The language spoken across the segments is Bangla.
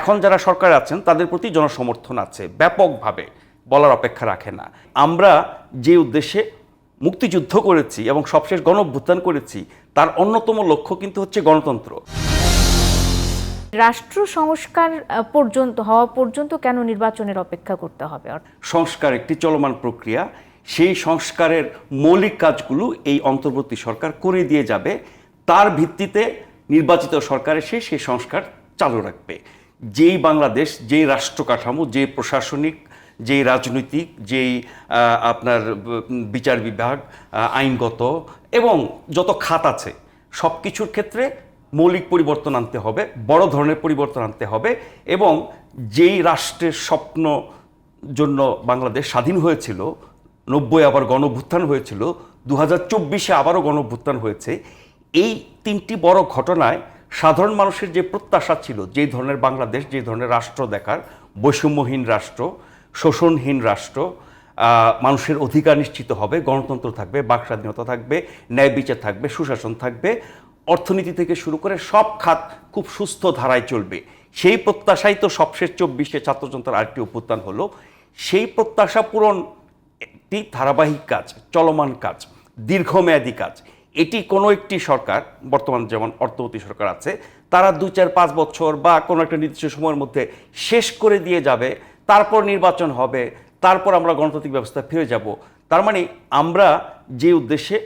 এখন যারা সরকার আছেন তাদের প্রতি জনসমর্থন আছে। ব্যাপকভাবে বলার অপেক্ষা রাখে না। আমরা যে উদ্দেশ্যে মুক্তিযুদ্ধ করেছি এবং সবশেষ গণ করেছি তার অন্যতম লক্ষ্য কিন্তু হচ্ছে গণতন্ত্র। রাষ্ট্র সংস্কার পর্যন্ত হওয়া পর্যন্ত কেন নির্বাচনের অপেক্ষা করতে হবে? সংস্কার একটি চলমান প্রক্রিয়া। সেই সংস্কারের মৌলিক কাজগুলো এই অন্তর্বর্তী সরকার করে দিয়ে যাবে। তার ভিত্তিতে নির্বাচিত সরকার এসে সেই সংস্কার চালু রাখবে। যেই বাংলাদেশ, যেই রাষ্ট্র কাঠামো যে প্রশাসনিক, যেই রাজনৈতিক, যেই আপনার বিচার বিভাগ আইনগত এবং যত খাত আছে সব কিছুর ক্ষেত্রে মৌলিক পরিবর্তন আনতে হবে, বড় ধরনের পরিবর্তন আনতে হবে এবং যেই রাষ্ট্রের স্বপ্ন জন্য বাংলাদেশ স্বাধীন হয়েছিল, নব্বই আবার গণভ্যুত্থান হয়েছিল দু হাজার চব্বিশে আবারও গণভ্যুত্থান হয়েছে, এই তিনটি বড় ঘটনায় সাধারণ মানুষের যে প্রত্যাশা ছিল, যে ধরনের বাংলাদেশ, যে ধরনের রাষ্ট্র দেখার, বৈষম্যহীন রাষ্ট্র, শোষণহীন রাষ্ট্র মানুষের অধিকার নিশ্চিত হবে, গণতন্ত্র থাকবে, বাক স্বাধীনতা থাকবে, ন্যায় বিচার থাকবে, সুশাসন থাকবে, অর্থনীতি থেকে শুরু করে সব খাত খুব সুস্থ ধারায় চলবে। সেই প্রত্যাশাই তো সবশেষ চব্বিশে ছাত্রযন্ত্রের আরেকটি অভ্যুত্থান হলো। সেই প্রত্যাশা পূরণ একটি ধারাবাহিক কাজ, চলমান কাজ, দীর্ঘমেয়াদী কাজ। এটি কোনো একটি সরকার, বর্তমান যেমন অর্থমন্ত্রী সরকার আছে, তারা দু চার পাঁচ বছর বা কোনো একটা নির্দিষ্ট সময়ের মধ্যে শেষ করে দিয়ে যাবে, তারপর নির্বাচন হবে, তারপর আমরা গণতান্ত্রিক ব্যবস্থা ফিরে যাব। তার মানে আমরা যে উদ্দেশ্যে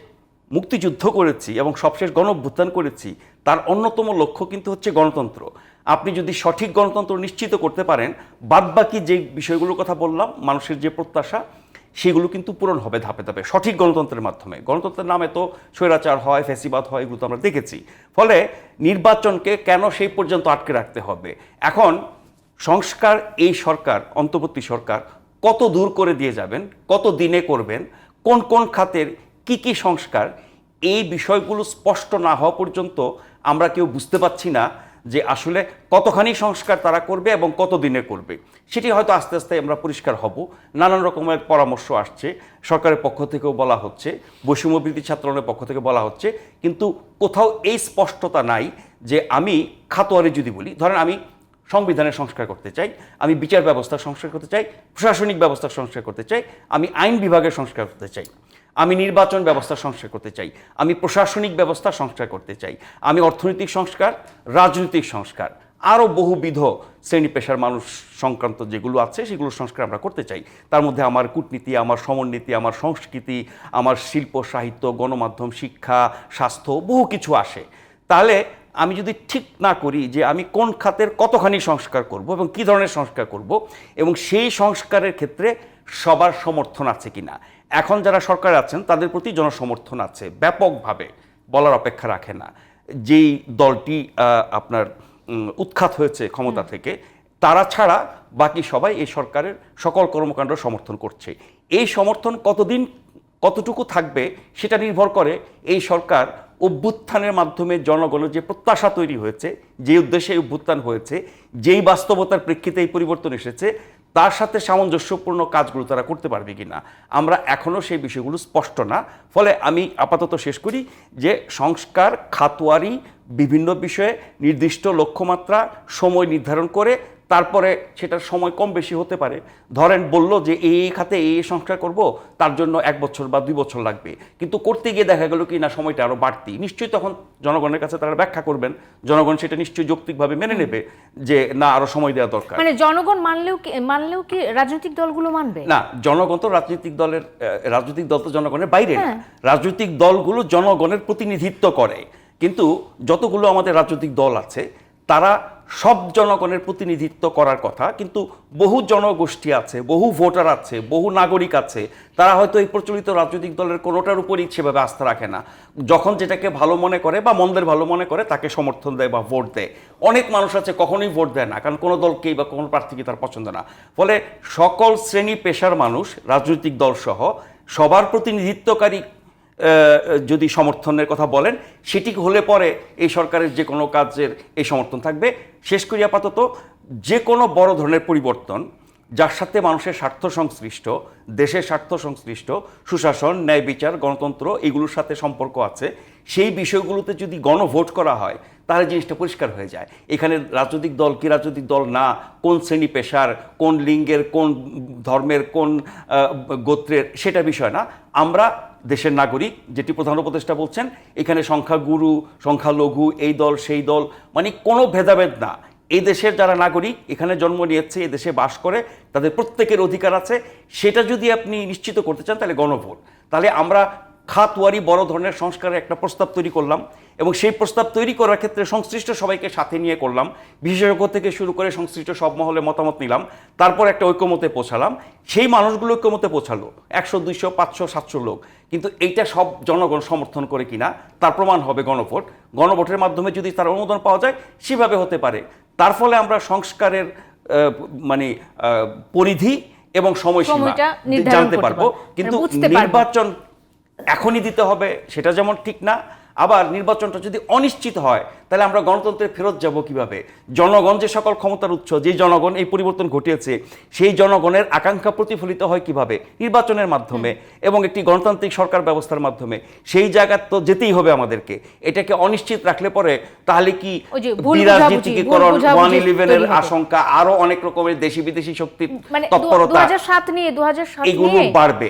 মুক্তিযুদ্ধ করেছি এবং সবশেষ গণ করেছি, তার অন্যতম লক্ষ্য কিন্তু হচ্ছে গণতন্ত্র। আপনি যদি সঠিক গণতন্ত্র নিশ্চিত করতে পারেন, বাদবাকি যে বিষয়গুলোর কথা বললাম, মানুষের যে প্রত্যাশা সেগুলো কিন্তু পূরণ হবে ধাপে ধাপে। সঠিক গণতন্ত্রের মাধ্যমে। গণতন্ত্রের নামে তো স্বৈরাচার হয় ফেসিবাদ হয়, এগুলো তো আমরা দেখেছি। ফলে নির্বাচনকে কেন সেই পর্যন্ত আটকে রাখতে হবে? এখন সংস্কার এই সরকার, অন্তর্বর্তী সরকার কত দূর করে দিয়ে যাবেন, কত দিনে করবেন, কোন কোন খাতের কি কি সংস্কার, এই বিষয়গুলো স্পষ্ট না হওয়া পর্যন্ত আমরা কেউ বুঝতে পারছি না। যে আসলে কতখানি সংস্কার তারা করবে এবং কত দিনে করবে, সেটি হয়তো আস্তে আস্তে আমরা পরিষ্কার হব। নানান রকমের পরামর্শ আসছে, সরকারের পক্ষ থেকেও বলা হচ্ছে বৈষম্যবৃত্তি ছাত্রনের পক্ষ থেকে বলা হচ্ছে, কিন্তু কোথাও এই স্পষ্টতা নাই যে আমি খাতোয়ারি যদি বলি, ধরেন আমি সংবিধানের সংস্কার করতে চাই, আমি বিচার ব্যবস্থার সংস্কার করতে চাই, প্রশাসনিক ব্যবস্থার সংস্কার করতে চাই, আমি আইন বিভাগের সংস্কার করতে চাই। আমি নির্বাচন ব্যবস্থা সংস্কার করতে চাই, আমি প্রশাসনিক ব্যবস্থা সংস্কার করতে চাই, আমি অর্থনৈতিক সংস্কার, রাজনৈতিক সংস্কার আরও বহুবিধ শ্রেণি পেশার মানুষ সংক্রান্ত যেগুলো আছে সেগুলো সংস্কার আমরা করতে চাই। তার মধ্যে আমার কূটনীতি, আমার সমরনীতি আমার সংস্কৃতি, আমার শিল্প, সাহিত্য, গণমাধ্যম, শিক্ষা, স্বাস্থ্য বহু কিছু আসে। তাহলে আমি যদি ঠিক না করি যে আমি কোন খাতের কতখানি সংস্কার করব এবং কী ধরনের সংস্কার করব এবং সেই সংস্কারের ক্ষেত্রে সবার সমর্থন আছে কিনা এখন যারা সরকার আছেন তাদের প্রতি জনসমর্থন আছে। ব্যাপকভাবে বলার অপেক্ষা রাখে না। যেই দলটি আপনার উৎখাত হয়েছে ক্ষমতা থেকে তারা ছাড়া বাকি সবাই এই সরকারের সকল কর্মকাণ্ড সমর্থন করছে। এই সমর্থন কতদিন কতটুকু থাকবে সেটা নির্ভর করে এই সরকার অভ্যুত্থানের মাধ্যমে জনগণের যে প্রত্যাশা তৈরি হয়েছে যে উদ্দেশ্যে অভ্যুত্থান হয়েছে যেই বাস্তবতার প্রেক্ষিতে এই পরিবর্তন এসেছে তার সাথে সামঞ্জস্যপূর্ণ কাজগুলো তারা করতে পারবে কি না আমরা এখনও সেই বিষয়গুলো স্পষ্ট না। ফলে আমি আপাতত শেষ করি যে সংস্কার খাতোয়ারি বিভিন্ন বিষয়ে নির্দিষ্ট লক্ষ্যমাত্রা, সময় নির্ধারণ করে তারপরে সেটার সময় কম বেশি হতে পারে। ধরেন বলল যে এই খাতে এই এই সংস্কার করব তার জন্য এক বছর বা দুই বছর লাগবে। কিন্তু করতে গিয়ে দেখা গেল কি না সময়টা আরও বাড়তি। নিশ্চয়ই তখন জনগণের কাছে তারা ব্যাখ্যা করবেন। জনগণ সেটা নিশ্চয়ই যৌক্তিকভাবে মেনে নেবে যে না আরও সময় দেওয়া দরকার। মানে জনগণ মানলেও কি মানলেও কি রাজনৈতিক দলগুলো মানবে? না জনগণ তো রাজনৈতিক দলের রাজনৈতিক দল তো জনগণের বাইরে না। হ্যাঁ। রাজনৈতিক দলগুলো জনগণের প্রতিনিধিত্ব করে। কিন্তু যতগুলো আমাদের রাজনৈতিক দল আছে তারা সব জনগণের প্রতিনিধিত্ব করার কথা, কিন্তু বহু জনগোষ্ঠী আছে, বহু ভোটার আছে, বহু নাগরিক আছে, তারা হয়তো এই প্রচলিত রাজনৈতিক দলের কোনোটার উপরই সেভাবে আস্থা রাখে না। যখন যেটাকে ভালো মনে করে বা মন্দের ভালো মনে করে, তাকে সমর্থন দেয় বা ভোট দেয়। অনেক মানুষ আছে কখনোই ভোট দেয় না, কারণ কোনো দলকেই বা কোনো প্রার্থীকে তার পছন্দ না। ফলে সকল শ্রেণি পেশার মানুষ, রাজনৈতিক দলসহ, সবার প্রতিনিধিত্বকারী যদি সমর্থনের কথা বলেন, সেটি হলে পরে এই সরকারের যে কোনো কাজের এই সমর্থন থাকবে। শেষ করি আপাতত, যে কোনো বড় ধরনের পরিবর্তন যার সাথে মানুষের স্বার্থ সংশ্লিষ্ট, দেশের স্বার্থ সংশ্লিষ্ট, সুশাসন, ন্যায় বিচার, গণতন্ত্র এগুলোর সাথে সম্পর্ক আছে, সেই বিষয়গুলোতে যদি গণভোট করা হয়, তাহলে জিনিসটা পরিষ্কার হয়ে যায়। এখানে রাজনৈতিক দল কি রাজনৈতিক দল না, কোন শ্রেণি পেশার, কোন লিঙ্গের, কোন ধর্মের, কোন গোত্রের, সেটা বিষয় না। আমরা দেশের নাগরিক, যেটি প্রধান উপদেষ্টা বলছেন, এখানে সংখ্যাগুরু, সংখ্যালঘু, এই দল, সেই দল মানে কোনো ভেদাভেদ না। এই দেশের যারা নাগরিক, এখানে জন্ম নিয়েছে, এই দেশে বাস করে, তাদের প্রত্যেকের অধিকার আছে। সেটা যদি আপনি নিশ্চিত করতে চান, তাহলে গণভোট। তাহলে আমরা খাতওয়ারি বড় ধরনের সংস্কারের একটা প্রস্তাব তৈরি করলাম এবং সেই প্রস্তাব তৈরি করার ক্ষেত্রে সংশ্লিষ্ট সবাইকে সাথে নিয়ে করলাম। বিশেষজ্ঞ থেকে শুরু করে সংশ্লিষ্ট সব মহলে মতামত নিলাম। তারপর একটা ঐক্যমতে পৌঁছালাম। সেই মানুষগুলো ঐক্যমতে পৌঁছালো একশো দুইশো পাঁচশো সাতশো লোক। কিন্তু এইটা সব জনগণ সমর্থন করে কিনা তার প্রমাণ হবে গণভোট। গণভোটের মাধ্যমে যদি তার অনুমোদন পাওয়া যায় সেভাবে হতে পারে। তার ফলে আমরা সংস্কারের মানে পরিধি এবং সময়সীমা জানতে পারব। পারব। কিন্তু মানে নির্বাচন এখনই দিতে হবে সেটা যেমন ঠিক না আবার নির্বাচনটা যদি অনিশ্চিত হয় তাহলে আমরা গণতন্ত্রে ফেরত যাব কীভাবে? জনগণ যে সকল ক্ষমতার উৎস যে জনগণ এই পরিবর্তন ঘটিয়েছে সেই জনগণের আকাঙ্ক্ষা প্রতিফলিত হয় কীভাবে? নির্বাচনের মাধ্যমে এবং একটি গণতান্ত্রিক সরকার ব্যবস্থার মাধ্যমে। সেই জায়গা তো যেতেই হবে আমাদেরকে। এটাকে অনিশ্চিত রাখলে পরে তাহলে কি ভুল ওয়ান ইলেভেনের আশঙ্কা আরও অনেক রকমের দেশি বিদেশি শক্তির মানে তৎপরতা সাত নিয়ে দু হাজার সাত এগুলো বাড়বে।